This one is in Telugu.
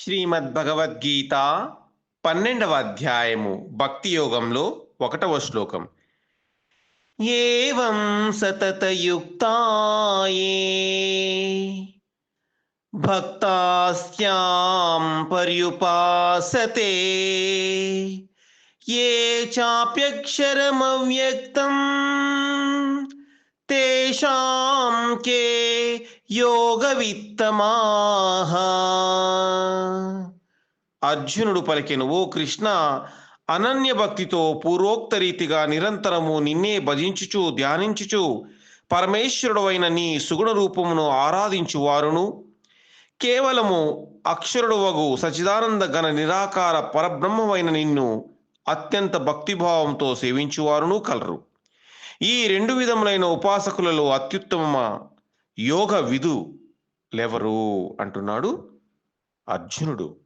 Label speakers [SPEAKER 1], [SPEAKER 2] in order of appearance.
[SPEAKER 1] శ్రీమద్ భగవద్గీత పన్నెండవ అధ్యాయము భక్తి యోగంలో ఒకటవ శ్లోకం. ఏవం సతతయుక్తాయే భక్తాస్యాం పర్యుపాసతే ఏ చాప్యక్షరమవ్యక్తం తేషాం కే యోగవిత్తమాహ అర్జునుడు పలికెను ఓ కృష్ణ అనన్య భక్తితో పూర్వోక్త రీతిగా నిరంతరము నిన్నే భజించుచు ధ్యానించుచు పరమేశ్వరుడవైన నీ సుగుణ రూపమును ఆరాధించువారును. కేవలము అక్షరుడు వగు సచిదానంద గణ నిరాకార పరబ్రహ్మమైన నిన్ను అత్యంత భక్తిభావంతో సేవించువారును కలరు. ఈ రెండు విధములైన ఉపాసకులలో అత్యుత్తమ యోగ విధు లెవరు అంటున్నాడు అర్జునుడు.